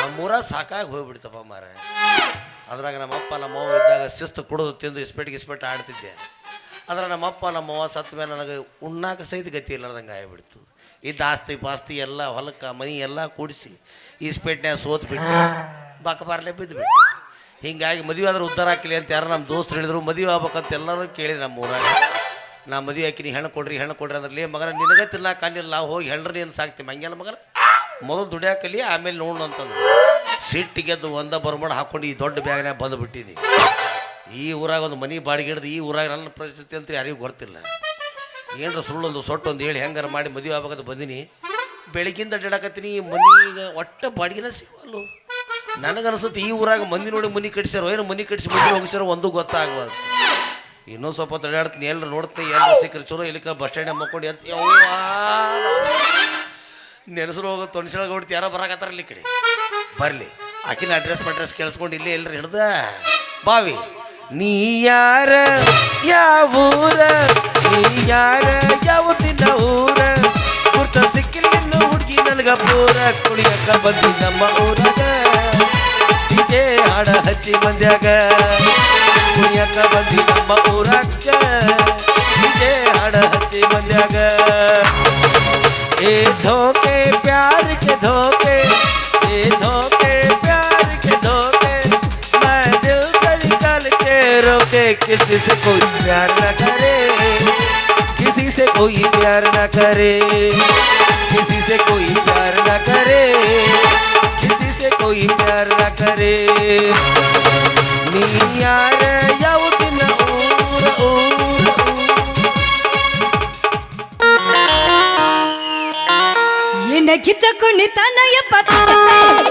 ನಮ್ಮೂರ ಸಾಕಾಗಿ ಹೋಗ್ಬಿಡ್ತಪ್ಪ ಮಾರ ಅದ್ರಾಗ ನಮ್ಮಪ್ಪ ನಮ್ಮವ್ವ ಇದ್ದಾಗ ಶಿಸ್ತು ಕುಡಿದು ತಿಂದು ಇಸ್ಪೆಟ್ ಗಿಸ್ಪೆಟ್ ಆಡ್ತಿದ್ದೆ. ಆದ್ರೆ ನಮ್ಮಪ್ಪ ನಮ್ಮವ್ವ ಸತ್ ಮೇಲೆ ನನಗೆ ಉಣ್ಣಾಕ ಸಹಿತ ಗತಿ ಇಲ್ಲದಂಗೆ ಆಗಿಬಿಡ್ತು. ಇದ್ದ ಆಸ್ತಿ ಪಾಸ್ತಿ ಎಲ್ಲ ಹೊಲಕ್ಕೆ, ಮನಿ ಎಲ್ಲ ಕೂಡಿಸಿ ಇಸ್ಪೆಟ್ನ್ಯಾಗ ಸೋತ್ ಬಿಟ್ಟು ಬಾಕಬಾರ್ಲೆ ಬಿದ್ದು ಬಿಟ್ಟು ಹಿಂಗಾಗಿ ಮದುವೆ ಆದ್ರೆ ಉದ್ಧಾರ ಹಾಕಲಿ ಅಂತ ಯಾರು ನಮ್ಮ ದೋಸ್ತರು ಹೇಳಿದ್ರು, ಮದುವೆ ಆಗ್ಬೇಕಂತ ಎಲ್ಲರೂ ಕೇಳಿ ನಮ್ಮ ಊರಾಗ ನಾ ಮದುವೆ ಹಾಕಿನಿ ಹೆಣ್ಣು ಕೊಡ್ರಿ ಹೆಣ್ಣು ಕೊಡ್ರಿ ಅಂದ್ರೆ ಲೇ ಮಗನ, ನಿನಗೆ ತಿನ್ನಕ್ಕೆ ಕಾಲಿಲ್ಲ ಹೋಗಿ ಹೆಣ್ರಿ ಏನು ಸಾಕ್ತಿ ಮಂಗ್ಯಾನ ಮಗನ? ಮೊದಲು ದುಡಿಯಾಕಲಿ, ಆಮೇಲೆ ನೋಡು ಅಂತಂದು ಸಿಟ್ಟಿಗೆದ್ದು ಒಂದ ಬರ್ಮಾಡ ಹಾಕೊಂಡು ಈ ದೊಡ್ಡ ಬ್ಯಾಗ್ನಾಗ ಬಂದುಬಿಟ್ಟಿನಿ ಈ ಊರಾಗ ಒಂದು ಮನೆ ಬಾಡಿಗೆ ಹಿಡ್ದು ಈ ಊರಾಗ ನನ್ನ ಪರಿಸ್ಥಿತಿ ಅಂತ ಯಾರಿಗೂ ಗೊತ್ತಿಲ್ಲ. ಏನರ ಸುಳ್ಳೊಂದು ಸೊಟ್ಟೊಂದು ಹೇಳಿ ಹೆಂಗಾರ ಮಾಡಿ ಮದುವೆ ಆಗ್ಬೇಕಂತ ಬಂದಿನಿ. ಬೆಳಗಿಂದ ಅಡ್ಡಾಡಕತ್ತೀನಿ, ಈ ಮನಿಗೆ ಒಟ್ಟ ಬಾಡಿಗೆನ ಸಿಗಲ್ಲು ನನಗನ್ಸುತ್ತೆ ಈ ಊರಾಗ ಮಂದಿ ನೋಡಿ ಮನಿ ಕಟ್ಸ್ಯಾರೋ, ಏನು ಮನಿ ಕಟ್ಸಿ ಮನೆ ಹೋಗಿಸ್ಯಾರೋ ಒಂದು ಗೊತ್ತಾಗಬಾರ್ದು ಇನ್ನೂ ಸ್ವಲ್ಪ ತಡೆಯಾಡ್ತೀನಿ ಎಲ್ಲರೂ ನೋಡ್ತೀನಿ ಎಲ್ಲ ಸಿಕ್ಕರೆ ಚಲೋ ಇಲ್ಲಿಕ ಬಸ್ ಸ್ಟ್ಯಾಂಡ್ ಮಕ್ಕೊಂಡು ಎದ್ದು ನೆನೆಸರು ಹೋಗೋ ತೊಣಸಿಳಗೆ ಹೊಡ್ತಿ, ಯಾರೋ ಬರಕತ್ತಾರ ಇಲ್ಲಿ ಕಡೆ. ಬರಲಿ. ಆಕಿನ ಅಡ್ರೆಸ್ ಅಡ್ರೆಸ್ ಕೇಳಿಸ್ಕೊಂಡು ಇಲ್ಲೇ ಎಲ್ಲರೂ ಹಿಡ್ದ. ಬಾವಿ. ನೀ ಯಾರ, ಯಾವ ಊರ? ನೀ ಯಾರ ಯಾವತ್ತಿನ ಊರ? ಕುರ್ತ ಸಿಕ್ಕಿಲ್ಲ ಹುಡುಗಿ ನನಗ ಪೂರ. ಕುಳಿಯಕ್ಕ ಬಂದಿ ನಮ್ಮ ಊರಾಗ. ಡಿಜೆ ಹಾಡ ಹಚ್ಚಿ ಬಂದ್ಯಾಗ. ಕುಳಿಯಕ್ಕ ಬಂದಿ ನಮ್ಮ ಊರಾಗ. ಡಿಜೆ ಹಾಡ ಹಚ್ಚಿ ಮಂದ್ಯಾಗ ये धोखे प्यार के धोखे ये धोखे प्यार के धोखे, मैं दिल से निकल के रोके, किसी से कोई प्यार न करे, किसी से कोई प्यार न करे, किसी से कोई प्यार न करे, किसी से कोई प्यार ना करे। नियार ಎನ್ನ ಕಿಚ್ಚಕೊಂಡು ತನಯಪ್ಪ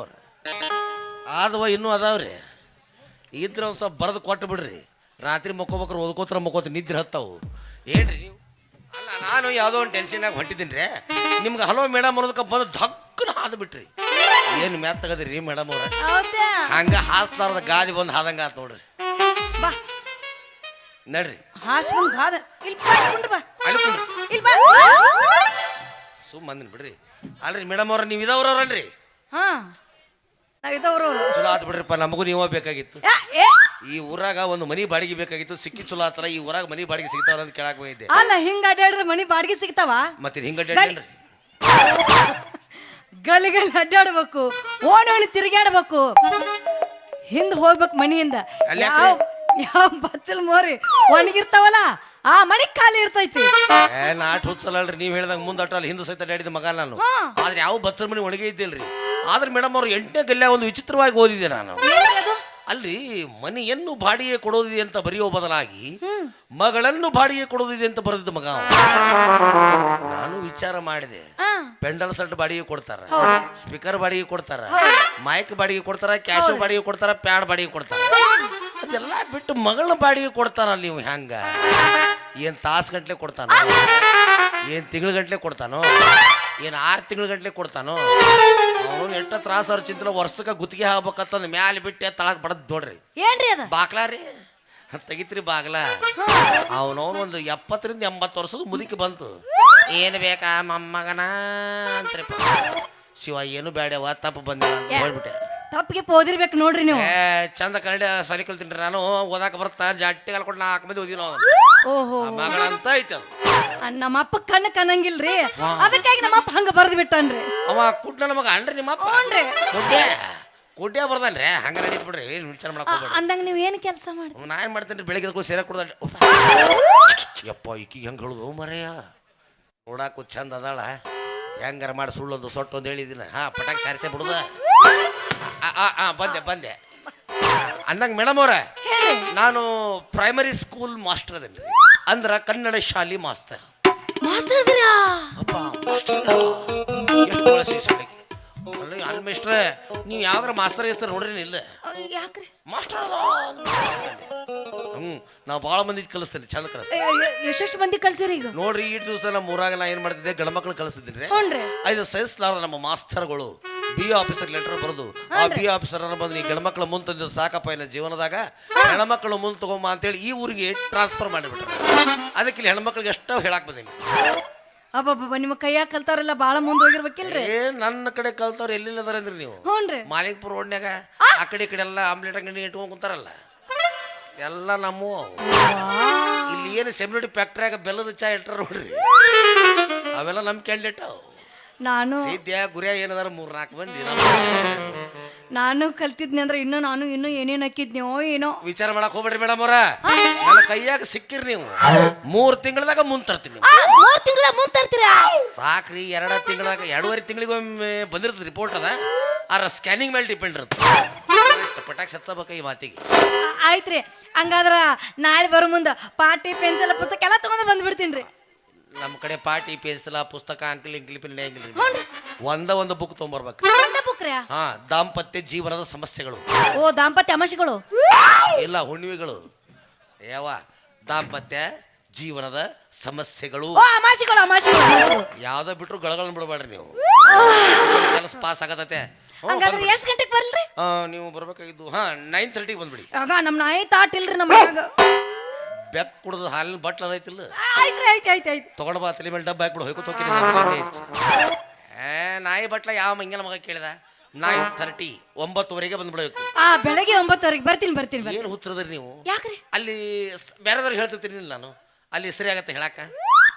ಅವ್ರ ಆದವ ಇನ್ನೂ ಅದಾವ್ರಿ ಇದ್ರೆ ಒಂದು ಸ್ವಲ್ಪ ಬರೆದು ಕೊಟ್ಟು ಬಿಡ್ರಿ. ರಾತ್ರಿ ಮಕ್ಕೋಬೇಕ್ರೆ ಓದ್ಕೋತ್ರ ಮಕ್ಕೋತ ನಿದ್ರೆ ಹತ್ತಾವು. ಏನ್ರಿ ನೀವು? ಅಲ್ಲ ನಾನು ಯಾವುದೋ ಒಂದು ಟೆನ್ಷನ್ನಾಗ ಹೊಂಟಿದ್ದೀನಿ ರೀ. ನಿಮ್ಗೆ ಹಲೋ ಮೇಡಮ್ ಅನ್ನೋದಕ್ಕೆ ಬಂದು ಧಕ್ಕನ ಹಾದು ಬಿಟ್ರಿ. ಏನು ಮ್ಯಾತ್ ತಗದ್ರಿ ಮೇಡಮ್ ಅವ್ರ? ಹೌದಾ? ಹಂಗ ಹಾಸ್ತಾರದ ಗಾದಿ ಬಂದು ಹಾದಂಗ ಆತು ನೋಡ್ರಿ. ಬಾ. ನಡ್ರಿ. ಹಾಸ್ ಬಂದ್ ಬಾದ ಇಲ್ಲಿ ಬಾ ಕುಂಡ್ರು ಬಾ. ಅಲ್ಲಿ ಕುಂಡ್ರಿ. ಇಲ್ಲಿ ಬಾ. ಸುಮ್ಮ ಅಂದಿನಿ ಬಿಡ್ರಿ. ಅಲ್ರಿ ಮೇಡಮ್ ಅವ್ರ ನೀವು ಇದಾವ್ರಲ್ರಿ ಹಾ. ಚಲೋ ಆತ್ ಬಿಡ್ರಿಪ್ಪ ನಮಗೂ ನೀವೇ ಬೇಕಾಗಿತ್ತು. ಏ? ಈ ಊರಾಗ ಒಂದು ಮನಿ ಬಾಡಿಗೆ ಬೇಕಾಗಿತ್ತು ಸಿಕ್ಕಿ ಚಲೋ ಆತರ ಈ ಊರಾಗ ಮನಿ ಬಾಡಿಗೆ ಸಿಗ್ತಾವ ಅಂತ ಕೇಳಕ್ ಹೋಗಿದ್ದೆ ಅಲ್ಲ ಹಿಂಗ ಅಡ್ಡಾಡ್ರಿ ಮನಿ ಬಾಡಿಗೆ ಸಿಗ್ತಾವ? ಮತ್ತೆ ಹಿಂಗ ಅಡ್ಡಾಡ್ಲೇನ್ರಿ? ಗಲಿ ಗಲಿ ಅಡ್ಡಾಡ್ಬೇಕು ಓಣಿ ಓಣಿ ತಿರುಗಾಡ್ಬೇಕು ಹಿಂದ್ ಹೋಗ್ಬೇಕು ಮನಿಯಿಂದ. ಅಲ್ಲಿ ಯಾವ ಯಾವ ಬಚ್ಚಲ್ ಮೋರಿ ಒಣಗಿರ್ತಾವಲ್ಲ ಆ ಮನಿ ಖಾಲಿ ಇರ್ತೈತಿ. ಏ ನಾಟ್ ಹುಚ್ಚಲ್ಲಲ್ರಿ ನೀವು ಹೇಳ್ದಂಗ ಮುಂದೆ ಅಟ್ಟಲ್ಲಿ ಹಿಂದೆ ಸಹಿತ ಅಡ್ಡಾಡಿದ ಮಗ ನಾನು. ಆದ್ರೆ ಯಾವ ಬಚ್ಚಲ್ ಮನಿ ಒಣಗಿ ಇದ್ದಿಲ್ರಿ? ಆದ್ರೆ ಮೇಡಮ್ ಅವ್ರು ಎಂಟನೇ ಗಲ್ಯ ಒಂದು ವಿಚಿತ್ರವಾಗಿ ಓದಿದೆ ನಾನು. ಅಲ್ಲಿ ಮನೆಯನ್ನು ಬಾಡಿಗೆ ಕೊಡೋದಿದೆ ಅಂತ ಬರೆಯೋ ಬದಲಾಗಿ ಮಗಳನ್ನು ಬಾಡಿಗೆ ಕೊಡೋದಿದೆ ಅಂತ ಬರೆದಿದ್ದ ಮಗ. ನಾನು ವಿಚಾರ ಮಾಡಿದೆ. ಪೆಂಡಲ್ ಸೆಟ್ ಬಾಡಿಗೆ ಕೊಡ್ತಾರ. ಸ್ಪೀಕರ್ ಬಾಡಿಗೆ ಕೊಡ್ತಾರ ಮೈಕ್ ಬಾಡಿಗೆ ಕೊಡ್ತಾರ ಕ್ಯಾಶ್ ಬಾಡಿಗೆ ಕೊಡ್ತಾರ ಪ್ಯಾಡ್ ಬಾಡಿಗೆ ಕೊಡ್ತಾರ. ಅದೆಲ್ಲ ಬಿಟ್ಟು ಮಗಳ ಬಾಡಿಗೆ ಕೊಡ್ತಾನ ನೀವು ಹೆಂಗ ಏನ್ ತಾಸು ಗಂಟ್ಲೆ ಕೊಡ್ತಾನ? ಏನ್ ತಿಂಗಳ ಗಂಟ್ಲೆ ಕೊಡ್ತಾನೋ? ಏನ್ ಆರು ತಿಂಗಳ ಗಂಟ್ಲೆ ಕೊಡ್ತಾನೋ? ಅವನು ಎಷ್ಟ ತ್ರಾಸ ಅವ್ರ ಚಿಂತನ ವರ್ಷಕ್ಕೆ ಗುತ್ತಿಗೆ ಹಾಕ್ಬೇಕಂತಂದ್ ಮ್ಯಾಲೆ ಬಿಟ್ಟೆ ತಳಕ್ ಬಡದ್ ನೋಡ್ರಿ. ಏನ್ರಿ ಅದ? ಬಾಗ್ಲಾ ರೀ. ತೆಗಿತ್ರಿ ಬಾಗ್ಲ. ಅವನವನು ಒಂದು ಎಪ್ಪತ್ತರಿಂದ ಎಂಬತ್ತು ವರ್ಷದ ಮುದುಕಿ ಬಂತು. ಏನು ಬೇಕಾ ಮೊಮ್ಮಗನ ಅಂತ್ರಿ. ಶಿವ ಏನು ಬೇಡವ ತಪ್ಪು ಬಂದಿಲ್ಲ ಅಂತ ಹೇಳ್ಬಿಟ್ಟೆ. ತಪ್ಪಿಗೆ ಓದಿರ್ಬೇಕು ನೋಡ್ರಿ ನೀವು. ಏ ಚಂದ ಕನ್ನಡ ಸರಿ ಕಲ್ತೀನಿ ನಾನು. ಓದಾಕ ಬರ್ತಾ ಜಟ್ಟಿ ಕಲ್ಕೊಂಡು ನಾಲ್ಕು ಮಂದಿ ಓದಿನ. ಓಹೋ. ಮಗಳ ಅಂತ ಐತೆ ಅದು. ಆ, ನಮ್ಮಪ್ಪ ಕಣ್ಣು ಕನ್ನಂಗಿಲ್ರಿ ಅದಕ್ಕಾಗಿ ನಮ್ಮ ನಮ್ಮಪ್ಪ ಹಂಗ ಬರ್ದ್ ಬಿಟ್ಟನ್ರಿ. ಅವ ಕುಡ್ ನಮಗ ಮಗ ನಿಮ್ಮ ಅಪ್ಪ. ಹ್ಞೂನ್ರಿ. ಕುಡ್ಯ. ಕುಡ್ಯ ಬರ್ದನ್ರಿ. ಹಂಗ ನಡೀತ್ ಬಿಡ್ರಿ. ಏನು ವಿಚಾರ ಮಾಡಕ್ ಹೋಗ್ಬೇಡ್ರಿ. ಅಂದಂಗ ನೀವ್ ಏನ್ ಕೆಲಸ ಮಾಡಿ ನಾ ಏನು ಮಾಡ್ತೇನೆ ರೀ ಬೆಳಗ್ಗೆ ಸೇರೆ ಕುಡ್ದ ಯಪ್ಪ ಈಕಿಗೆ ಹೆಂಗೆ ಹೇಳುದು ಮರೆಯ. ನೋಡಾಕು ಚಂದ ಅದಾಳ. ಹೆಂಗಾರ ಮಾಡಿ ಸುಳ್ಳೊಂದು ಸೊಟ್ಟೊಂದು ಹೇಳಿದಿನ ಹಾ ಪಟಾಕಿ ಸಾರಿಸೇ ಬಿಡುದ. ಆ, ಆ, ಆ, ಬಂದೆ ಬಂದೆ. ಅಂದಂಗ ಮೇಡಮ್ ಅವ್ರ ನಾನು ಪ್ರೈಮರಿ ಸ್ಕೂಲ್ ಮಾಸ್ಟರ್ ಅದೇನ್ರಿ. ಅಂದ್ರ ಕನ್ನಡ ಶಾಲಿ ಮಾಸ್ತರ್ ಮಾಸ್ಟರ್ ಇದೀರಾ ಅಪ್ಪ ಮಾಸ್ಟರ್ ಎಷ್ಟು ಬಳಸಿ ಅಲ್ಲ ಮಿಸ್ಟರ್ ನೀವು ಯಾವ್ದಾರ ಮಾಸ್ತರ್ ಗಿಸ್ತರ್ ನೋಡ್ರಿ ಇಲ್ಲ. ಯಾಕ್ರಿ? ಮಾಸ್ಟರ್ ಅದ. ಹ್ಞೂ ನಾವು ಭಾಳ ಮಂದಿ ಕಲಿಸ್ತೇನೆ ಚಂದ ಎ- ಎಷ್ಟೆಷ್ಟು ಮಂದಿ ಕಲ್ಸಿರಿ ಈಗ? ನೋಡ್ರಿ ಈ ದಿವಸ ನಮ್ಮ ಊರಾಗ ನಾ ಏನು ಮಾಡ್ತಿದ್ದೆ ಗಂಡ ಮಕ್ಳು ಕಲಿಸ್ತಿದ್ದೀನಿ ಹ್ಞೂನ್ರಿ. ಐದು ಸಹಿಸ್ಲಾರ್ದ ನಮ್ಮ ಮಾಸ್ತರ್ಗಳು. ಬಿ ಆಫೀಸರ್ ಲೆಟರ್ ಬರೆದು. ಆ ಬಿ ಆಫೀಸರ್ ಬಂದು ಈ ಗಂಡ್ಮಕ್ಳ ಮುಂದೆ ತಂದಿದ್ದು ಸಾಕಪ್ಪ ಇನ್ನ ಜೀವನದಾಗ ಹೆಣ್ಮಕ್ಳು ಮುಂದೆ ತಗೊಂಬ ಅಂತೇಳಿ ಈ ಊರಿಗೆ ಟ್ರಾನ್ಸ್ಫರ್ ಮಾಡಿಬಿಟ್ರು. ಅದಕ್ಕೆ ಇಲ್ಲಿ ಹೆಣ್ಮಕ್ಳಿಗೆ ಎಷ್ಟೋ ಹೇಳಕ್ ಬಂದೀನಿ. ಅಬ್ಬಬ್ಬ ನಿಮ್ಮ ಕೈಯಾಗ ಕಲ್ತಾರಲ್ಲ ಬಾಳ ಮುಂದೆ ಹೋಗಿರ್ಬೇಕಿಲ್ರಿ? ಏ ನನ್ನ ಕಡೆ ಕಲ್ತವ್ರು ಎಲ್ಲಿಲ್ಲ ಅದಾರ ಅಂದ್ರಿ ನೀವು? ಹ್ಞೂನ್ರಿ ಮಾಲಿಕ್ಪುರ ರೋಡ್ನ್ಯಾಗ ಆ! ಕಡೆ ಈ ಕಡೆ ಎಲ್ಲ ಆಮ್ಲೆಟ್ ಅಂಗಡಿ ಇಟ್ಕೊಂಡ್ ಕುಂತಾರಲ್ಲ. ಎಲ್ಲ ನಮ್ಮ. ಇಲ್ಲಿ ಏನು ಸೆಮ್ಯುನಿಟಿ ಫ್ಯಾಕ್ಟ್ರಿಯಾಗ ಬೆಲ್ಲದ ಚಾ ಇಟ್ಟಾರ ನೋಡ್ರಿ. ಅವೆಲ್ಲ ನಮ್ಮ ಕ್ಯಾಂಡಿಡೇಟ್. ನಾನು ಸಿದ್ಯ ಗುರಿಯ ಏನದಾರ ಮೂರ್ ನಾಲ್ಕು ಮಂದಿ. ನಮ್ಮ ನಾನು ಕಲ್ತಿದ್ನಿ ಅಂದ್ರೆ ಇನ್ನೂ ನಾನು ಇನ್ನೂ ಏನೇನ್ ಹಾಕಿದ್ನೋ? ಏನೋ. ವಿಚಾರ ಮಾಡಕ್ ಹೋಗ್ಬೇಡ್ರಿ ಮೇಡಮ್ ಅವ್ರ. ನನ್ನ ಕೈಯಾಗ ಸಿಕ್ಕಿರಿ ನೀವು. ಮೂರ್ ತಿಂಗಳದಾಗ ಮುಂದ್ ತರ್ತೀನಿ ನೀವು. ಆ, ಮೂರ್ ತಿಂಗಳ ಮುಂದ್ ತರ್ತೀರಾ? ಸಾಕ್ರಿ ಎರಡ ತಿಂಗಳಾಗ ಎರಡೂವರೆ ತಿಂಗಳಿಗೊಮ್ಮೆ ಬಂದಿರ್ತದೆ ರಿಪೋರ್ಟ್ ಅದ. ಆರ ಸ್ಕ್ಯಾನಿಂಗ್ ಮೇಲೆ ಡಿಪೆಂಡ್ ಇರುತ್ತೆ ಪಟಾಕ್ಸ್ ಹಚ್ಚಬೇಕ ಈ ಮಾತಿಗೆ. ಆ, ಆಯ್ತ್ರಿ. ಹಂಗಾದ್ರ ನಾಳೆ ಬರೋ ಮುಂದ ಪಾಟಿ ಪೆನ್ಸಿಲ್ ಪುಸ್ತಕ ಎಲ್ಲ ತಗೊಂಡ್ ಬಂದ್ಬಿಡ್ತೀನಿ ರೀ. ನಮ್ಮ ಕಡೆ ಪಾಟಿ ಪೆನ್ಸಿಲ ಪುಸ್ತಕ ಅಂತಿಲ್ಲ ಇಂಕ್ಲಿ ಪಿಲ್ ಹೆಂಗಿಲ್ರಿ ಒಂದ ಒಂದು ಬುಕ್ ತೊಗೊಂಬರ್ಬೇಕು. ಹಾ ದಾಂಪತ್ಯ ಜೀವನದ ಸಮಸ್ಯೆಗಳು. ಓ ದಾಂಪತ್ಯ ಅಮಾಶಿಗಳು ಇಲ್ಲ ಹುಣ್ಣಿಮೆಗಳು. ಯಾವ ದಾಂಪತ್ಯ ಜೀವನದ ಸಮಸ್ಯೆಗಳು. ಯಾವ್ದೋ ಬಿಟ್ರು ಗಳಗಳನ್ನ ಬಿಡಬೇಡ್ರಿ ನೀವು. ಕೆಲಸ ಪಾಸ್ ಆಗತತೆ ಹಂಗಾದ್ರೆ ಬಂದ್ಬಿಡಿ. ಗಂಟೆಗೆ ಬರ್ಲಿ ನೀವು ಬರ್ಬೇಕಾಗಿದ್ದು ಹಾ ನೈನ್ ತರ್ಟಿಗೆ ಬಂದ್ಬಿಡಿ. ಆಗ ನಮ್ಮ ನಾಯಿ ಇಲ್ರಿ ನಮ್ಮ. ಬೆಕ್ ಕುಡ್ದು ಹಾಲಿನ ಬಟ್ಲ ಅದೈತಿಲ್ಲ ಆ, ಐತಿ ಆಯ್ತು ತಗೊಂಡ್ ಬಾ ತಲೆ ಮೇಲೆ ಡಬ್ಬ ಹಾಕ್ಬಿಡು ಹೋಯ್ಕೊತ ತೋಕಿ ಏ ನಾಯಿ ಬಟ್ಲ ಯಾವ ಮಂಗಿನ ಮಗ ಕೇಳಿದ? ನೈನ್ ತರ್ಟಿ ಒಂಬತ್ತುವರೆಗೆ ಬಂದ್ಬಿಡಬೇಕು ಆ ಬೆಳಗ್ಗೆ ಒಂಬತ್ತುವರೆಗೆ ಬರ್ತೀನಿ ಬರ್ತೀನಿ ಬರ್ತೀನಿ. ಏನು ಹುಚ್ಚರದ್ರಿ ನೀವು? ಯಾಕ್ರಿ ಅಲ್ಲಿ ಸ್- ಬೇರೆದವ್ರಿಗೆ ಹೇಳ್ತಿರ್ತೀನಿ ನಾನು ಅಲ್ಲಿ ಸರಿ ಆಗತ್ತೆ ಹೇಳಕ್ಕ.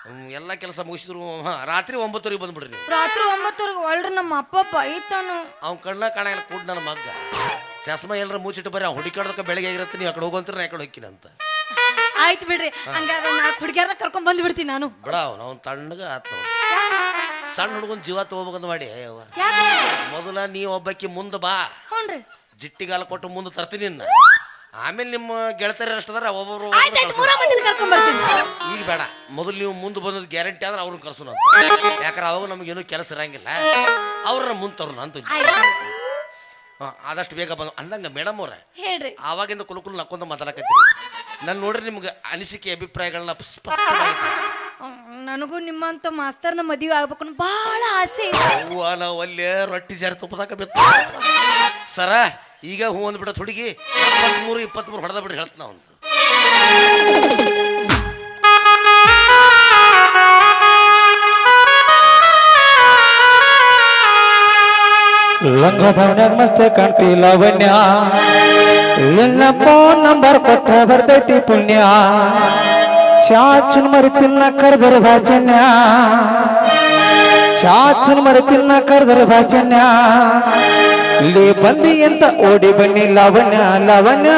ಹ್ಮ್, ಎಲ್ಲ ಕೆಲಸ ಮುಗಿಸಿದ್ರು ಹಾ ರಾತ್ರಿ ಒಂಬತ್ತುವರೆಗೆ ಬಂದ್ಬಿಡ್ರಿ ನೀವು. ರಾತ್ರಿ ಒಂಬತ್ತುವರೆಗೆ ಒಳ್ರಿ ನಮ್ಮ ಅಪ್ಪ ಬೈತಾನು ಅವ್ನ ಕಣ್ಣ ಕಾಣಲ್ಲ ಕೂಡ ನನ್ನ ಮಗ್ಗ. ಚಸ್ಮ ಎಲ್ಲರ ಮುಚ್ಚಿಟ್ಟು ಬರ್ರಿ ಅವ್ನು ಹುಡುಕಾಡೋದಕ್ಕೆ ಬೆಳಗ್ಗೆ ಆಗಿರತ್ತೆ ನೀವು ಆ ಕಡೆ ಹೋಗಂತೀರ ನಾ ಆ ಕಡೆ ಹೋಗ್ತೀನಿ ಅಂತ. ಆಯ್ತು ಬಿಡ್ರಿ. ಹಂಗಾದ್ರೆ ನಾ ಹುಡುಗಿಯರ್ನ ಕರ್ಕೊಂಡ್ ಬಂದ್ಬಿಡ್ತೀನಿ ನಾನು. ಬಿಡ ಅವ್ನು ಅವ್ನು ತಣ್ಣಗ ಆತ ಸಣ್ಣ ಹುಡುಗನ ಜೀವ ತಗೋಬೇಕಂತ ಮಾಡಿ. ಅಯ್ಯವ್ವ. ಮೊದಲ ನೀ ಒಬ್ಬಾಕಿ ಮುಂದೆ ಬಾ. ಹ್ಞೂನ್ರಿ. ಜಿಟ್ಟಿಗಾಲ ಕೊಟ್ಟು ಮುಂದೆ ತರ್ತೀನಿ ನಿನ್ನ. ಆಮೇಲೆ ನಿಮ್ಮ ಗೆಳತಿಯರು ಅಷ್ಟದಾರ ಒಬ್ಬೊಬ್ರು ಆಯ್ತು ಆಯ್ತು ಮೂರ ಮಂದಿನ ಕರ್ಕೊಂಡ್ ಬರ್ತೀನಿ. ಈಗ ಬೇಡ. ಮೊದಲು ನೀವು ಮುಂದೆ ಬಂದದ್ದು ಗ್ಯಾರಂಟಿ ಆದ್ರೆ ಅವ್ರನ್ನ ಕರ್ಸೋಣ ಅಂತ. ಯಾಕಂದ್ರೆ ಅವಾಗ ನಮಗೇನು ಕೆಲಸ ಇರಂಗಿಲ್ಲ. ಅವ್ರನ್ನ ಮುಂದೆ ತರೋಣ ಅಂತ ಆಯ್ತು. ಹಾ, ಆದಷ್ಟು ಬೇಗ ಬಂದು ಅಂದಂಗ ಮೇಡಮ್ ಅವ್ರ ಹೇಳ್ರಿ. ಆವಾಗಿಂದ ಕುಲುಕುಲು ಕುಲು ನಕ್ಕೊಂತ ಮಾತಾಡಕತ್ತೀರಿ. ನಾನು ನೋಡ್ರಿ ನಿಮ್ಗೆ ಅನಿಸಿಕೆ ಅಭಿಪ್ರಾಯಗಳನ್ನ ಸ್ಪಷ್ಟವಾಗಿ ನನಗೂ ನಿಮ್ಮಂತ ಮಾಸ್ತರ್ನ ಮದುವೆ ಆಗ್ಬೇಕು ಬಹಳ ಆಸೆ ಇದೆ. ಹೂವ ನಾವು ಅಲ್ಲೇ ರೊಟ್ಟಿ ಜಾರಿ ತುಪ್ಪದಾಕ ಬಿತ್ತು. ಸರ ಈಗ ಹೂ ಅಂದ್ಬಿಡತ್ ಹುಡುಗಿ ಇಪ್ಪತ್ಮೂರು ಇಪ್ಪತ್ಮೂರು ಹೊಡೆದ ಬಿಡ್ರಿ ಹೇಳ್ತ ನಾವು ಅಂತ ಮಸ್ತ್ ಕಾಣ್ತಿ ಲಾವಣ್ಯ ನಿನ್ನ ಫೋನ್ ನಂಬರ್ ಕೊಟ್ಟ ಬರ್ತೈತಿ ಪುಣ್ಯ. ಚಾಚುನ್ ಮರಿ ತಿನ್ನ ಕರೆದರ ಭಾಚನ್ಯ. ಚಾಚುನ್ ಮರಿ ತಿನ್ನ ಕರೆದರ ಭಾಚನ್ಯ. ಇಲ್ಲಿ ಬಂದಿ ಅಂತ ಓಡಿ ಬನ್ನಿ ಲಾವಣ್ಯ ಲಾವಣ್ಯ.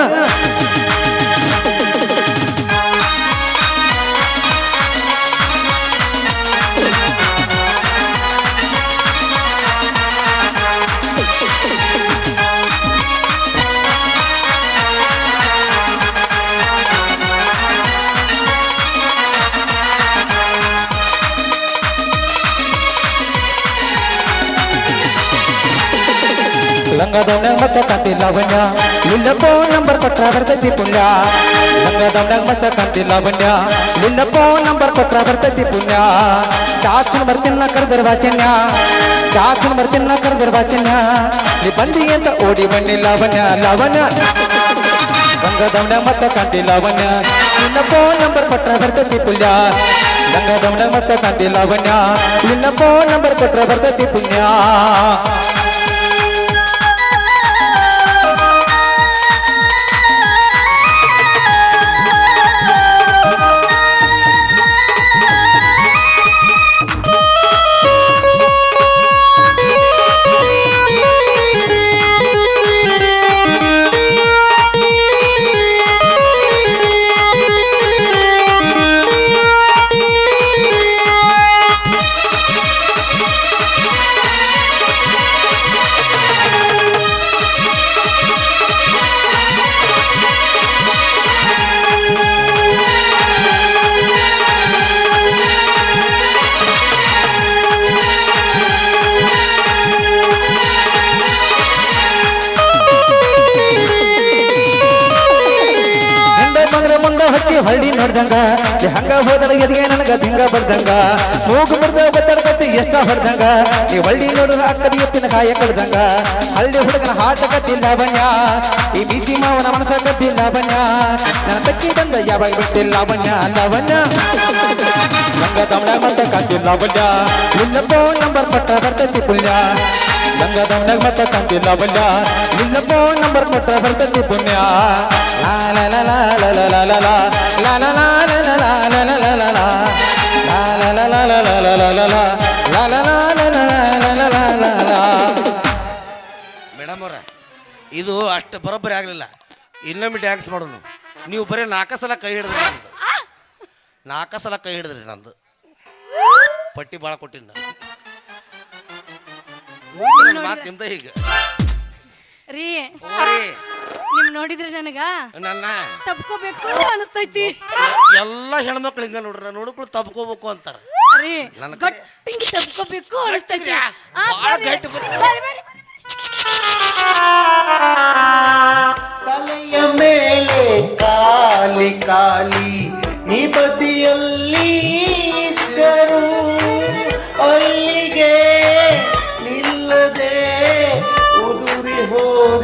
ಲಂಗದವನ್ಯಾಗ ಮತ್ತೆ ಕಾಂತಿ ಲಾವಣ್ಯ. ನಿನ್ನ ಫೋನ್ ನಂಬರ್ ಕೊಟ್ರ ಬರ್ತೈತಿ ಪುಣ್ಯ. ಲಂಗದವನ್ಯಾಗ ಮತ್ತೆ ಕಾಂತಿ ಲಾವಣ್ಯ. ನಿನ್ನ ಫೋನ್ ನಂಬರ್ ಕೊಟ್ರ ಬರ್ತೈತಿ ಪುಣ್ಯ. ಚಾಚುನ್ ಬರ್ತಿನ್ನ ಕರೆದರ ವಾಚನ್ಯ ಚಾಚುನ್ ಬರ್ತಿನ್ನ ಕರೆದರ ವಾಚನ್ಯ ನೀ ಬಂದಿ ಅಂತ ಓಡಿ ಬನ್ನಿ ಲಾವಣ್ಯ ಲಾವಣ್ಯ. ಲಂಗದವನ್ಯಾಗ ಮತ್ತೆ ಕಾಂತಿ ಲಾವಣ್ಯ. ನಿನ್ನ ಫೋನ್ ನಂಬರ್ ಕೊಟ್ರ ಬರ್ತೈತಿ ಪುಣ್ಯ. ಲಂಗದವನ್ಯಾಗ ಮತ್ತ ಕಾಂತಿ ಲಾವಣ್ಯ. ನಿನ್ನ ಫೋನ್ ನಂಬರ್ ಕೊಟ್ರ ಬರ್ತೈತಿ ಪುಣ್ಯ. ಹೋದಳ ಎದಿಗೆ ನನಗ ದಿಂಗ ಬರ್ದಂಗ? ಮೂಗು ಮುರ್ದ ಕತ್ತಿ ಎಷ್ಟ ಹೊಡ್ದಂಗ? ಹೊಳ್ಳಿ ನೋಡಿದ ಅಕ್ಕದ ಎತ್ತಿನ ಕಾಯ ಕಡ್ದಂಗ ಹಳ್ಳಿ ಹುಡುಗನ ಹಾಟ ಕತ್ತಿಲ್ಲ ಬನ್ಯ. ಈ ಬಿಸಿ ಮಾವನ ಮನಸ ಕತ್ತಿಲ್ಲ ಬನ್ಯ. ನನ್ನ ತಕ್ಕಿ ಬಂದ ಯಾವಾಗ ಬಿಟ್ಟಿಲ್ಲ ಬನ್ಯ ಲವಣ್ಯ ಲಂಗ ತಮಣ ಮಂತ ಕತ್ತಿಲ್ಲ ಬನ್ಯ. ನಿನ್ನ ಫೋನ್ ನಂಬರ್ ಪಟ್ಟ ಬರ್ತೈತಿ ಪುಣ್ಯ. ಗಂಗದವನಾಗ ಮತ್ತೆ ತಂದಿಲ್ಲ ಬಲ್ಯ ನಿನ್ನ ಫೋನ್ ನಂಬರ್ ಕೊಟ್ಟ ಬರ್ತತಿ ಪುಣ್ಯ ಮೇಡಮ್ ಅವ್ರ ಇದು ಅಷ್ಟು ಬರೋಬ್ಬರಿ ಆಗಲಿಲ್ಲ ಇನ್ನೊಮ್ಮೆ ಡ್ಯಾನ್ಸ್ ಮಾಡೋನು ನೀವು ಬರೀ ನಾಲ್ಕು ಸಲ ಕೈ ಹಿಡಿದ್ರಿ ನಾಲ್ಕು ಸಲ ಕೈ ಹಿಡಿದ್ರಿ ನಂದು ಪಟ್ಟಿ ಭಾಳ ಕೊಟ್ಟಿನಿ ನಾನು ಮಾತು ನಿಮ್ದ ಈಗ ರೀ ಓರಿ ನಿಮ್ ನೋಡಿದ್ರೆ ನನಗ ನನ್ನ ತಪ್ಕೋಬೇಕು ಅನಿಸ್ತೈತಿ ಎಲ್ಲ ಹೆಣ್ಮಕ್ಳು ಹಿಂಗ ನೋಡ್ರಿ ನೋಡ್ಕೊಳು ತಬ್ಕೋಬೇಕು ಅಂತಾರೆ ರೀ ಗಟ್ಟಿಂಗ್ ತಪ್ಕೋಬೇಕು ಅನಿಸ್ತೈತಿ ಗಟ್ಟಿಗ್ಯಾ? ಆ, ಬಾಳ ಬರ್ರಿ. ಗಟ್ಟಿ ಬರ್ರಿ. ಬರ್ರಿ, ಬರ್ರಿ. ತಲೆಯ ಮೇಲೆ ಕಾಲಿ ಕಾಲಿ ಈ ಬದಿಯಲ್ಲಿ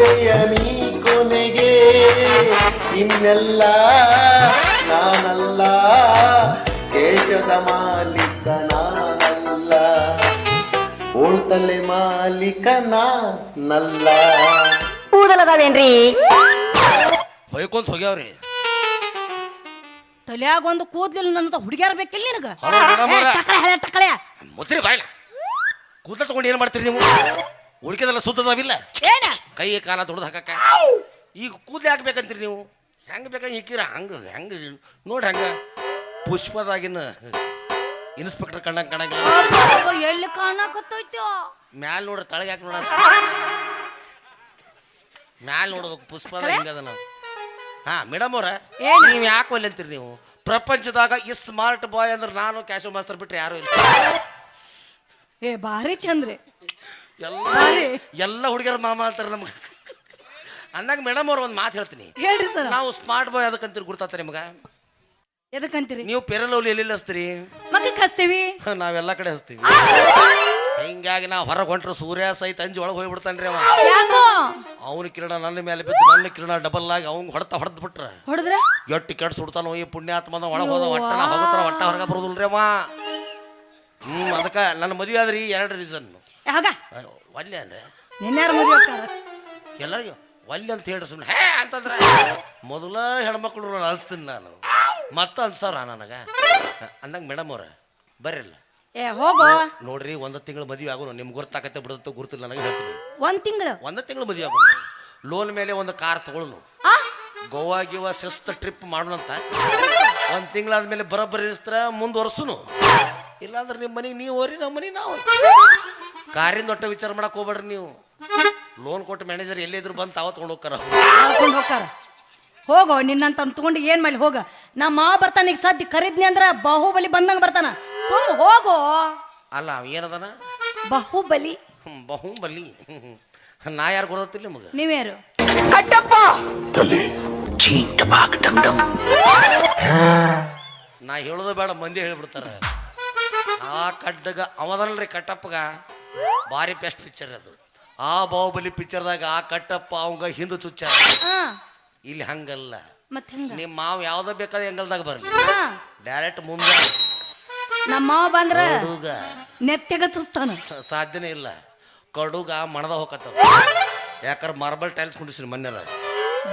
ಹೋದೆಯ ನೀ ಕೊನೆಗೆ ಇನ್ನೆಲ್ಲ ನಾನಲ್ಲ. ದೇಶದ ಮಾಲೀಕ ನಾನಲ್ಲ. ಓಳ್ತಲೆ ಮಾಲೀಕ ನಾನಲ್ಲ. ಕೂದಲದಾವೇನ್ರಿ ಹೊಯ್ಕೊಂತ ಹೋಗ್ಯಾವ್ರಿ. ತಲ್ಯಾಗ ಒಂದು ಕೂದ್ಲಿಲ್ಲ ನನ್ನ ಹುಡುಗ್ಯಾರ ಬೇಕಿಲ್ಲ ನಿನಗ? ಅವ್ರ. ಟಕಳೆ ಟಕಳೆ ಮುದ್ರಿ ಬಾಯ್ಲ. ಕೂದಲ ತಗೊಂಡು ಏನು ಮಾಡ್ತೀರಿ ನೀವು? ಉಳಿಕೆದೆಲ್ಲ ಸುದ್ದದಾವಿಲ್ಲ? ಏನ? ಕೈ ಕಾಲ ದೊಡ್ದು ಹಾಕಕ್ಕೆ? ಈಗ ಕೂದಲು ಹಾಕ್ಬೇಕಂತೀರಿ ನೀವು? ಹೆಂಗೆ ಬೇಕಂಗೆ ಇಕ್ಕಿರ? ಹಂಗೆ ಹೆಂಗೆ ನೋಡ್ರಿ ಹಂಗೆ. ಪುಷ್ಪದಾಗಿನ ಇನ್ಸ್ಪೆಕ್ಟರ್ ಕಣ್ಣಂಗೆ ಕಾಣಂಗಿಲ್ಲ. ಎಲ್ಲಿ ಕಾಣಕತ್ತೈತ್ಯೋ ಮ್ಯಾಲ ನೋಡ್ರಿ ತಳಗೆ ಯಾಕೆ ನೋಡ ಮ್ಯಾಲ ನೋಡ್ಬೇಕು ಪುಷ್ಪದ ಹಿಂಗೆ ನಾವು ಹಾ ಮೇಡಮ್ ಅವ್ರ ಏನ? ನೀವು ಯಾಕೆ ಒಲ್ಲೆ ಅಂತೀರಿ ನೀವು? ಪ್ರಪಂಚದಾಗ ಈ ಸ್ಮಾರ್ಟ್ ಬಾಯ್ ಅಂದ್ರೆ ನಾನು ಕ್ಯಾಶೋ ಮಾಸ್ತರ್ ಬಿಟ್ರೆ ಯಾರು ಇಲ್ಲ. ಏ ಭಾರಿ ಚಂದ್ರಿ. ಎಲ್ಲ. ಎಲ್ಲ ಹುಡುಗಿಯರ ಮಾಮ ಅಂತಾರೆ ನಮ್ಗೆ. ಅಂದಾಗ ಮೇಡಮ್ ಅವ್ರ ಒಂದು ಮಾತು ಹೇಳ್ತೀನಿ. ಹೇಳ್ರಿ ಸರ್. ನಾವು ಸ್ಮಾರ್ಟ್ ಬಾಯ್ ಅದಕ್ಕಂತೀರಿ ಗುರ್ತಾತ ನಿಮ್ಗೆ. ಎದಕ್ಕಂತೀರಿ? ನೀವು ಪೆರಲೌಲಿ ಎಲ್ಲಿ ಹಚ್ತೀರಿ? ಮಗಕ್ಕೆ ಹಚ್ತೀವಿ. ನಾವೆಲ್ಲ ಕಡೆ ಹಚ್ತೀವಿ. ಹಿಂಗಾಗಿ ನಾವು ಹೊರಗೆ ಹೊಂಟ್ರು ಸೂರ್ಯ ಸಹಿತ ಅಂಜಿ ಒಳಗೆ ಹೋಗ್ಬಿಡ್ತಾನ್ರಿ ಅವ. ಯಾಕೋ? ಅವನ ಕಿರಣ ನನ್ನ ಮೇಲೆ ಬಿದ್ದು ನನ್ನ ಕಿರಣ ಡಬಲ್ ಆಗಿ ಅವ್ನ್ ಹೊಡೆತ ಹೊಡೆದ್ ಬಿಟ್ರ. ಹೊಡೆದ್ರ? ಎಟ್ಟು ಕೆಟ್ಟ ಸುಡ್ತಾನೋ ಈ ಪುಣ್ಯಾತ್ಮದ ಒಳಗೆ ಹೋದ ಒಟ್ಟ ನಾ ಹೋಗತ್ರ ಒಟ್ಟ ಹೊರಗೆ ಬರೋದಿಲ್ರಿ ಅವ. ಹ್ಞೂ ಅದಕ್ಕೆ ನನ್ನ ಮದುವೆ ಆದ್ರಿ ಎರಡು ರೀಸನ್ ಯಾವಾಗ ಒಲ್ಲೆ ಅಂದ್ರೆ? ಮದುವೆ ಆಗ್ತಾರ ಎಲ್ಲರಿಗೂ ಒಲ್ಲೆ ಅಂತ ಹೇಳಿ ಸುಮ್ಮನೆ ಹೇ ಅಂತಂದ್ರೆ ಮೊದಲ ಹೆಣ್ಮಕ್ಳು ನಾನು ಅನಿಸ್ತೀನಿ ನಾನು. ಮತ್ತೆ ಅನ್ಸಾರ ನನಗೆ? ಅಂದಂಗೆ ಮೇಡಮ್ ಅವ್ರ ಬರ್ರಿಲ್ಲ. ಏ ಹೋಗೋ. ನೋಡ್ರಿ ಒಂದು ತಿಂಗಳು ಮದುವೆ ಆಗೋನು ನಿಮ್ಗೆ ಗೊತ್ತಾಗತ್ತೆ ಬಿಡುತ್ತೋ ಗುರುತಿಲ್ಲ ನನಗೆ ಹೇಳ್ತೀನಿ. ಒಂದ್ ತಿಂಗಳು? ಒಂದು ತಿಂಗಳು ಮದುವೆ ಆಗೋನು. ಲೋನ್ ಮೇಲೆ ಒಂದು ಕಾರ್ ತಗೊಳ್ಳೋನು ಆ? ಗೋವಾ ಗಿವಾ ಶಿಸ್ತ ಟ್ರಿಪ್ ಮಾಡೋಣಂತ. ಒಂದು ತಿಂಗಳಾದ್ಮೇಲೆ ಬರೋಬ್ಬರಿ ಇರಿಸ್ತಾರ ಮುಂದುವರ್ಸುನು ಇಲ್ಲಾಂದ್ರೆ ನಿಮ್ಮ ಮನೆಗೆ ನೀವು ಹೋರಿ ನಮ್ಮ ಮನೆಗೆ ನಾವು ಕಾರಿಂದ ಒಟ್ಟ ವಿಚಾರ ಮಾಡಕ್ ಹೋಗ್ಬೇಡ್ರಿ ನೀವು. ಲೋನ್ ಕೊಟ್ಟು ಮ್ಯಾನೇಜರ್ ಎಲ್ಲಿದ್ರು ಬಂದು ತಾವ ತಗೊಂಡ್ ಹೋಗ್ತಾರ ಕರ್ಕೊಂಡು ಹೋಗ್ತಾರ? ಹೋಗೋ ನಿನ್ನಂತ ತಗೊಂಡು ಏನ್ ಮಾಡಿ ಹೋಗ. ನಮ್ಮ ಮಾವ ಬರ್ತಾನ ಈಗ ಸದ್ಯ ಕರಿದ್ನಿ ಅಂದ್ರ ಬಾಹುಬಲಿ ಬಂದಂಗ ಬರ್ತಾನ. ಸುಮ್ ಹೋಗೋ. ಅಲ್ಲ ಅವ ಏನದನ? ಬಾಹುಬಲಿ. ಹ್ಮ್, ಬಹುಬಲಿ. ಹ್ಮ್. ನಾ ಯಾರು ಗೊತ್ತಿಲ್ಲ ನಿಮಗೆ? ನೀವ್ಯಾರು? ನಾ ಹೇಳೋದು ಬೇಡ ಮಂದಿ ಹೇಳ್ಬಿಡ್ತಾರ. ಆ ಕಡ್ಡಗ ಅವದಲ್ರಿ ಕಟ್ಟಪ್ಪಗ. ಭಾರಿ ಬೆಸ್ಟ್ ಪಿಕ್ಚರ್ ಅದು. ಆ ಬಾಹುಬಲಿ ಪಿಕ್ಚರ್ದಾಗ ಆ ಕಟ್ಟಪ್ಪ ಅವಂಗ ಹಿಂದೆ ಚುಚ್ಚ ಇಲ್ಲಿ ಹಂಗಲ್ಲ. ಮತ್ ಹೆಂಗ? ನಿಮ್ಮ ಮಾವ ಯಾವ್ದ ಬೇಕಾದ ಎಂಗಲ್ದಾಗ ಬರಲಿ. ಹಾ. ಡೈರೆಕ್ಟ್ ಮುಂದೆ. ನಮ್ಮ ಮಾವ ಬಂದ್ರ ಕಡುಗ. ನೆತ್ತಿಗ ಚುಸ್ತಾನ ಸಾಧ್ಯನೇ ಇಲ್ಲ. ಕಡುಗ ಮಣದ ಹೋಗತ್ತ ಯಾಕಂದ್ರೆ ಮಾರ್ಬಲ್ ಟೈಲ್ಸ್ ಕುಂಡಿಸ್ರಿ ಮೊನ್ನೆರ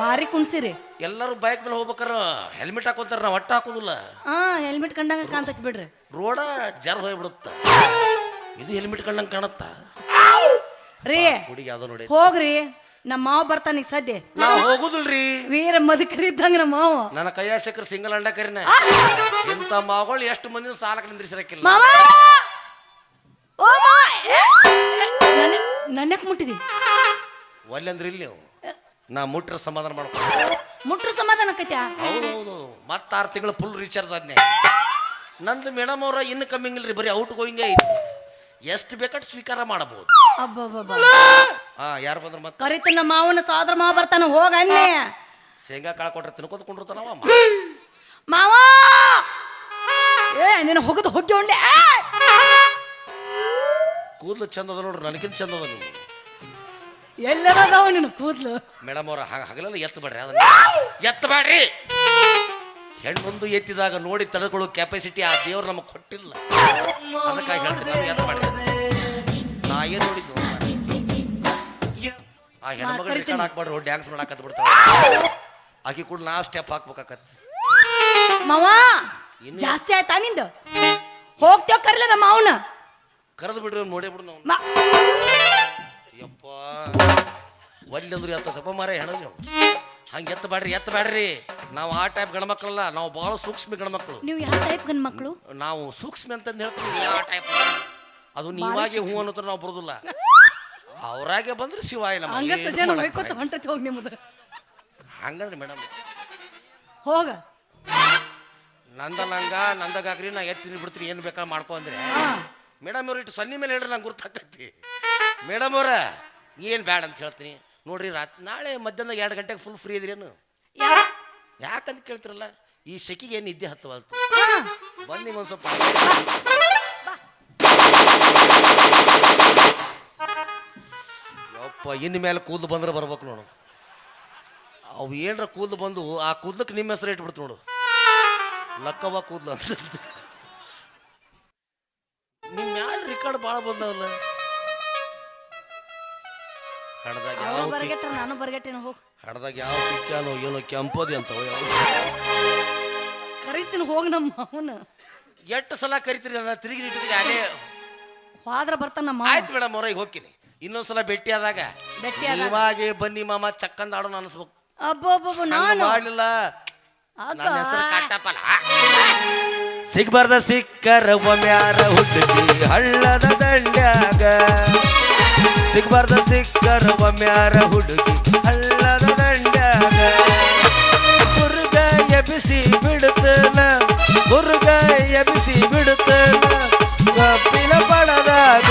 ಭಾರಿ ಕುಣ್ಸಿರಿ. ಎಲ್ಲರೂ ಬೈಕ್ ಮೇಲೆ ಹೋಗ್ಬೇಕಾರ ಹೆಲ್ಮೆಟ್ ಹಾಕೊಂತಾರ ನಾವು ಒಟ್ಟ ಹಾಕೋದಿಲ್ಲ. ಹಾ ಹೆಲ್ಮೆಟ್ ಕಂಡಂಗ ಕಾಣ್ತೈತಿ ಬಿಡ್ರಿ. ರೋಡ ಜರ್ ಹೋಗ್ಬಿಡುತ್ತ. ಇದು ಹೆಲ್ಮೆಟ್ ಕಂಡಂಗೆ ಕಾಣತ್ತ? ರೀ ಹುಡುಗಿ ಯಾವ್ದೋ ನೋಡಿ. ಹೋಗ್ರಿ ನಮ್ಮ ಮಾವ ಬರ್ತಾನ ಈಗ ಸದ್ಯ. ನಾ ಹೋಗುದಿಲ್ರಿ. ವೀರ ಮದಕರಿ ಇದ್ದಂಗ ನಮ್ಮ ಮಾವ. ನನ್ನ ಕೈಯ ಸಿಕ್ಕರೆ ಸಿಂಗಲ್ ಅಂಡ ಕರಿನ ಇಂಥ ಮಾವಗಳು ಎಷ್ಟು ಮಂದಿನ ಸಾಲಕ್ಕೆ ನಿಂದ್ರಿಸಿರಕ್ಕಿಲ್ಲ. ಮಾವ! ಓ ಮಾವ! ನನ್ನಕ್ಕೆ ಮುಟ್ಟಿದಿ? ಒಲ್ಲೆ ಅಂದ್ರೆ ಇಲ್ಲಿ ನೀವು? ನಾ ಮುಟ್ರ ಸಮಾಧಾನ ಮಾಡ್ಕೊ ಮುಟ್ರು ಸಮಾಧಾನ ಆಕೈತ್ಯಾ? ಹೌದು ಹೌದು ಮತ್ತೆ ಆರು ತಿಂಗಳು ಫುಲ್ ರೀಚಾರ್ಜ್ ಆದ್ನೆ ನಂದು ಮೇಡಮ್ ಅವ್ರ ಇನ್ನು ಕಮ್ಮಿಂಗ್ ಇಲ್ರಿ ಬರೀ ಔಟ್ ಗೋಯಿಂಗ್ ಐತಿ. ಎಷ್ಟು ಬೇಕಾದ್ ಸ್ವೀಕಾರ ಮಾಡಬಹುದು. ಅಬ್ಬಬ್ಬಬ್ಬ. ಹಾ ಯಾರು ಬಂದ್ರೆ ಮತ್ತೆ? ಕರಿತ ನಮ್ಮ ಮಾವನ ಸಾದ್ರ ಮಾವ ಬರ್ತಾನ ಹೋಗ ಅನ್ನೆ ಶೇಂಗಾ ಕಾಳು ಕೊಟ್ರೆ ತಿನ್ಕೊತ್ಕೊಂಡಿರ್ತಾನವ ಮಾವ? ಏ ನಿನ್ನ ಹೋಗದು ಹೋಗಿ ಉಂಡೆ ಕೂದಲು ಚಂದ ಅದ ನೋಡ್ರಿ ನನಗಿಂತ ಚಂದ ಅದ. ನೀವು ಎಲ್ಲರದಾವ ನಿನ್ನ ಕೂದ್ಲು. ಮೇಡಮ್ ಅವ್ರ ಹಗಲೆಲ್ಲ ಎತ್ತಬೇಡ್ರಿ ಅದನ್ನ. ಎತ್ತಬೇಡ್ರಿ! ಹೆಣ್ಣೊಂದು ಎತ್ತಿದಾಗ ನೋಡಿ ತಡೆಕೊಳ್ಳೋ ಕೆಪಾಸಿಟಿ ಆ ದೇವ್ರು ನಮಗೆ ಕೊಟ್ಟಿಲ್ಲ. ಅದಕ್ಕಾಗಿ ಹೇಳ್ತೀನಿ ನಾ ಏನು ನೋಡಿದ್ದು? ಆ ಹೆಣ್ಮಗಳು. ರಿಕಾರ್ಡ್ ಹಾಕ್ಬಾರ್ರು ಡ್ಯಾನ್ಸ್ ಮಾಡಾಕತ್ ಬಿಡ್ತಾಳೆ ಆಕಿ ಕೂಡ ನಾ ಸ್ಟೆಪ್ ಹಾಕ್ಬೇಕಾಕತ್ ಮಾವ ಜಾಸ್ತಿ ಆಯ್ತಾ ನಿಂದು? ಹೋಗ್ತೇವ ಕರ್ಲ ನಮ್ಮ ಅವನ ಕರೆದು ಬಿಡ್ರಿ ನೋಡೇ ಬಿಡು ನಾವು. ಯಪ್ಪ. ಒಲ್ಲಿ ಅಂದ್ರೆ ಎತ್ತ ಸಪ ಮಾರ ಹೆಣ ಹಂಗೆ ಎತ್ತಬೇಡ್ರಿ ಎತ್ತಬೇಡ್ರಿ. ನಾವು ಆ ಟೈಪ್ ಗಣಮಕ್ಕಳಲ್ಲ ನಾವು ಭಾಳ ಸೂಕ್ಷ್ಮ ಗಣಮಕ್ಕಳು ನೀವು ಯಾವ ಟೈಪ್ ಗಂಡ್ ಮಕ್ಕಳು ನಾವು ಸೂಕ್ಷ್ಮ ಅಂತಂದು ಹೇಳ್ತೀವಿ ಯಾವ ಟೈಪ್ ಅದು ನೀವಾಗೆ ಹೂ ಅನ್ನೋದ್ರ ನಾವು ಬರೋದಿಲ್ಲ. ಅವರಾಗೆ ಬಂದ್ರೆ ಶಿವ ಇಲ್ಲ ಹಂಗ ಸಜನ ಹೊಯ್ಕೋತ ಹೊಂಟೈತಿ ಹೋಗಿ ನಿಮ್ಮದು ಹಂಗಂದ್ರೆ ಮೇಡಮ್ ಹೋಗ. ನಂದ ನಂಗ ನಂದಗಾಗ್ರಿ ನಾ ಎತ್ತಿ ಬಿಡ್ತೀನಿ ಏನು ಬೇಕಾ ಮಾಡ್ಕೊ ಅಂದ್ರೆ. ಮೇಡಮ್ ಅವ್ರು ಇಟ್ಟು ಸನ್ನಿ ಮೇಲೆ ಹೇಳ್ರಿ ನಂಗೆ ಗುರ್ತಾಕೈತಿ ಮೇಡಮ್ ಅವ್ರ ಏನು ಬ್ಯಾಡ ಅಂತ ಹೇಳ್ತೀನಿ. ನೋಡ್ರಿ ರಾತ್ ನಾಳೆ ಮಧ್ಯಾಹ್ನ ಎರಡು ಗಂಟೆಗೆ ಫುಲ್ ಫ್ರೀ ಇದ್ರೇನು ಯಾಕಂತ ಕೇಳ್ತಿರಲ್ಲ ಈ ಶಕಿಗೆ ಏನು ನಿದ್ದೆ ಹತ್ತವಲ್ತು. ಬಂದು ಒಂದು ಸ್ವಲ್ಪ ಯಪ್ಪ ಇನ್ನು ಮೇಲೆ ಕೂದಲು ಬಂದ್ರೆ ಬರ್ಬೇಕು ನೋಡು. ಅವು ಏನರ ಕೂದಲು ಬಂದು ಆ ಕೂದಲಕ್ಕೆ ನಿಮ್ಮ ಹೆಸರು ಇಟ್ಬಿಡ್ತು ನೋಡು. ಲಕ್ಕವ ಕೂದಲು ಅಂತ. ನಿಮ್ಮ ಯಾರು ರೆಕಾರ್ಡ್ ಭಾಳ ಬಂದವಲ್ಲ? ಹಡ್ದಾಗ ಯಾವ ಬರ್ಗೆಟ್ರ ನಾನು ಬರ್ಗೆಟ್ಟೇನ ಹೋಗ್. ಹಡ್ದಾಗ ಯಾವ ಪಿಕ್ಕಾನೋ ಏನೋ ಕೆಂಪದಿ ಅಂತ ಕರಿತೀನಿ ಹೋಗ್ ನಮ್ಮ ಅವನ ಎಷ್ಟು ಸಲ ಕರಿತೀರಿ ನನ್ನ ತಿರುಗಿ ಇಟ್ಟಿಗೆ ಅಲ್ಲೇ ಹೋದ್ರ ಬರ್ತಾನ ನಮ್ಮ ಆಯ್ತು ಮೇಡಮ್ ಅವ್ರಿಗೆ ಹೋಗ್ತೀನಿ. ಇನ್ನೊಂದ್ಸಲ ಭೇಟಿ ಆದಾಗ ಆದಾಗ. ನೀವಾಗೆ ಬನ್ನಿ ಮಾಮ ಚಕ್ಕಂದ ಆಡೋಣ ಅನ್ಸ್ಬೇಕು. ಅಬ್ಬೋ ಅಬ್ಬೋ ನಾನು. ಮಾಡಲಿಲ್ಲ. ನನ್ನ ಹೆಸರು ಕಾಟಪ್ಪಲ್ಲ. ಸಿಗ್ಬಾರ್ದ ಸಿಕ್ಕರ ಒಮ್ಯಾರ ಹುಡುಗಿ ಹಳ್ಳದ ದಂಡ್ಯಾಗ. ಸಿಗ್ಬಾರ್ದ ಸಿಕ್ಕರುವ ಮ್ಯಾರ ಹುಡುಗಿ ಅಲ್ಲದ ದಂಡ್ಯಾಗ ಹುರುಗ ಎಬಿಸಿ ಬಿಡುತ್ತನ ಹುರುಗ ಎಬಿಸಿ ಬಿಡುತ್ತನ ಕಬ್ಬಿನ ಪಡದಾಗ.